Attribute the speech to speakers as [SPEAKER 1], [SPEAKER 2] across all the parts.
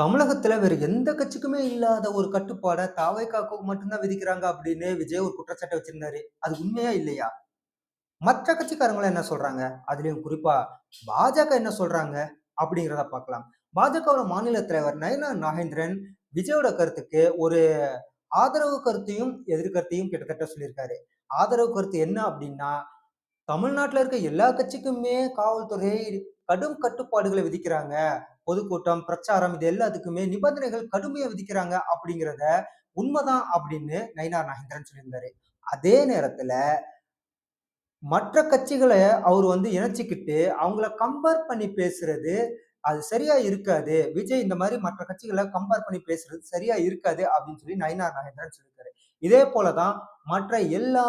[SPEAKER 1] தமிழகத்துல வேறு எந்த கட்சிக்குமே இல்லாத ஒரு கட்டுப்பாடை தாவைக்காக்கு மட்டும்தான் விதிக்கிறாங்க அப்படின்னு விஜய் ஒரு குற்றச்சாட்டை வச்சிருந்தாரு. அது உண்மையா இல்லையா? மற்ற கட்சிக்காரங்களும் என்ன சொல்றாங்க? அதுலயும் குறிப்பா பாஜக என்ன சொல்றாங்க? அப்படிங்கிறத பார்க்கலாம். பாஜகவோட மாநில தலைவர் நயனா நாகேந்திரன் விஜயோட கருத்துக்கு ஒரு ஆதரவு கருத்தையும், எதிர்கருத்தையும் கிட்டத்தட்ட சொல்லியிருக்காரு. ஆதரவு கருத்து என்ன அப்படின்னா, தமிழ்நாட்டுல இருக்க எல்லா கட்சிக்குமே காவல்துறை கடும் கட்டுப்பாடுகளை விதிக்கிறாங்க. பொதுக்கூட்டம், பிரச்சாரம் இது எல்லாத்துக்குமே நிபந்தனைகள் கடுமையா விதிக்கிறாங்க அப்படிங்கிறத உண்மைதான் அப்படின்னு நயினார் நாகேந்திரன் சொல்லியிருந்தாரு. அதே நேரத்துல மற்ற கட்சிகளை அவர் வந்து இணைச்சிக்கிட்டு அவங்கள கம்பேர் பண்ணி பேசுறது, அது சரியா இருக்காது. விஜய் இந்த மாதிரி மற்ற கட்சிகளை கம்பேர் பண்ணி பேசுறது சரியா இருக்காது அப்படின்னு சொல்லி நயினார் நாகேந்திரன் சொல்லியிருக்காரு. இதே போலதான் மற்ற எல்லா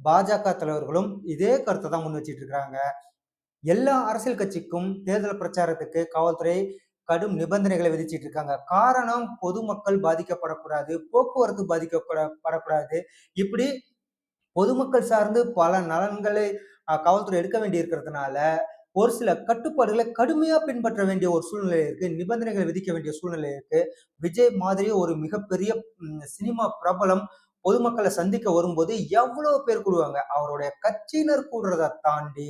[SPEAKER 1] பாஜக தலைவர்களும் இதே கருத்தை தான் முன் வச்சுட்டு இருக்காங்க. எல்லா அரசியல் கட்சிக்கும் தேர்தல் பிரச்சாரத்துக்கு காவல்துறை கடும் நிபந்தனைகளை விதிச்சிட்டு இருக்காங்க. காரணம் பொதுமக்கள் பாதிக்கப்படக்கூடாது, போக்குவரத்து பாதிக்கப்பட படக்கூடாது. இப்படி பொதுமக்கள் சார்ந்து பல நலன்களை காவல்துறை எடுக்க வேண்டி இருக்கிறதுனால, ஒரு சில கட்டுப்பாடுகளை கடுமையா பின்பற்ற வேண்டிய ஒரு சூழ்நிலை இருக்கு. நிபந்தனைகள் விதிக்க வேண்டிய சூழ்நிலை இருக்கு. விஜய் மாதிரி ஒரு மிகப்பெரிய சினிமா பிரபலம் பொதுமக்களை சந்திக்க வரும்போது எவ்வளோ பேர் கூடுவாங்க. அவருடைய கட்சியினர் கூடுறதை தாண்டி,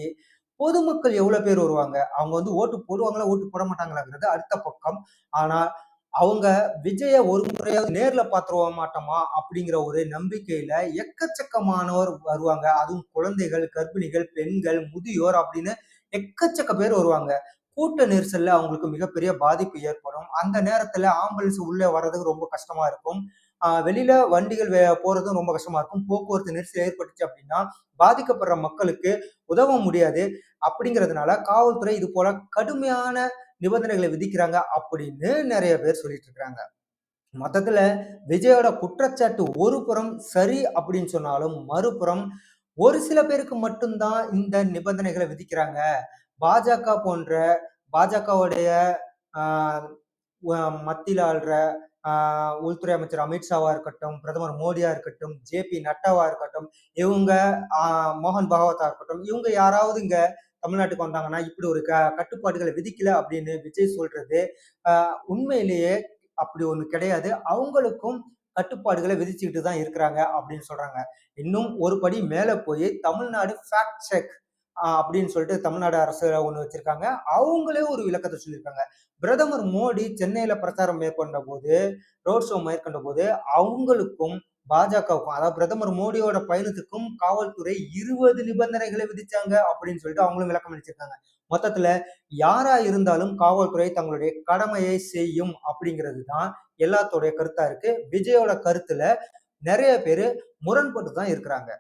[SPEAKER 1] பொதுமக்கள் எவ்வளோ பேர் வருவாங்க. அவங்க வந்து ஓட்டு போடுவாங்களா, ஓட்டு போட மாட்டாங்களாங்கிறது அடுத்த பக்கம். ஆனால் அவங்க விஜய ஒரு முறையாவது நேர்ல பாத்துருவ மாட்டோமா அப்படிங்கிற ஒரு நம்பிக்கையில எக்கச்சக்கமானவர் வருவாங்க. அதுவும் குழந்தைகள், கர்ப்பிணிகள், பெண்கள், முதியோர் அப்படின்னு எக்கச்சக்க பேர் வருவாங்க. கூட்ட நெரிசல்ல அவங்களுக்கு மிகப்பெரிய பாதிப்பு ஏற்படும். அந்த நேரத்துல ஆம்புலன்ஸ் உள்ளே வர்றதுக்கு ரொம்ப கஷ்டமா இருக்கும். வெளியில வண்டிகள் வே போறதும் ரொம்ப கஷ்டமா இருக்கும். போக்குவரத்து நெரிசல் ஏற்பட்டுச்சு அப்படின்னா, பாதிக்கப்படுற மக்களுக்கு உதவ முடியாது. அப்படிங்கிறதுனால காவல்துறை இது போல கடுமையான நிபந்தனைகளை விதிக்கிறாங்க அப்படின்னு நிறைய பேர் சொல்லிட்டு இருக்கிறாங்க மொத்தத்துல விஜயோட குற்றச்சாட்டு ஒரு புறம் சரி அப்படின்னு சொன்னாலும், மறுபுறம் ஒரு சில பேருக்கு மட்டும்தான் இந்த நிபந்தனைகளை விதிக்கிறாங்க. பாஜக போன்ற பாஜகவுடைய மத்தியில் ஆள்ற உள்துறை அமைச்சர் அமித்ஷாவா இருக்கட்டும், பிரதமர் மோடியா இருக்கட்டும், ஜே.பி. நட்டாவா இருக்கட்டும், இவங்க மோகன் பாகவதா இருக்கட்டும், இவங்க யாராவது இங்க தமிழ்நாட்டுக்கு வந்தாங்கன்னா, இப்படி ஒரு க கட்டுப்பாடுகளை விதிக்கல அப்படின்னு விஜய் சொல்றது, உண்மையிலேயே அப்படி ஒண்ணு கிடையாது. அவங்களுக்கும் கட்டுப்பாடுகளை விதிச்சுக்கிட்டு தான் இருக்கிறாங்க அப்படின்னு சொல்றாங்க. இன்னும் ஒரு படி மேல போய் தமிழ்நாடு ஃபேக்ட் செக் அப்படின்னு சொல்லிட்டு தமிழ்நாடு அரசு ஒன்று வச்சிருக்காங்க. அவங்களே ஒரு விளக்கத்தை சொல்லியிருக்காங்க. பிரதமர் மோடி சென்னையில பிரச்சாரம் மேற்கொண்டபோது, ரோட் ஷோ மேற்கொண்டபோது, அவங்களுக்கும் பாஜகவுக்கும் அதாவது பிரதமர் மோடியோட பயணத்துக்கும் காவல்துறை 20 நிபந்தனைகளை விதிச்சாங்க அப்படின்னு சொல்லிட்டு அவங்களும் விளக்கம் அளிச்சிருக்காங்க. மொத்தத்துல யாரா இருந்தாலும் காவல்துறை தங்களுடைய கடமையை செய்யும் அப்படிங்கிறது தான் எல்லாத்தோடைய கருத்தா இருக்கு. விஜயோட கருத்துல நிறைய பேரு முரண்பட்டு தான் இருக்கிறாங்க.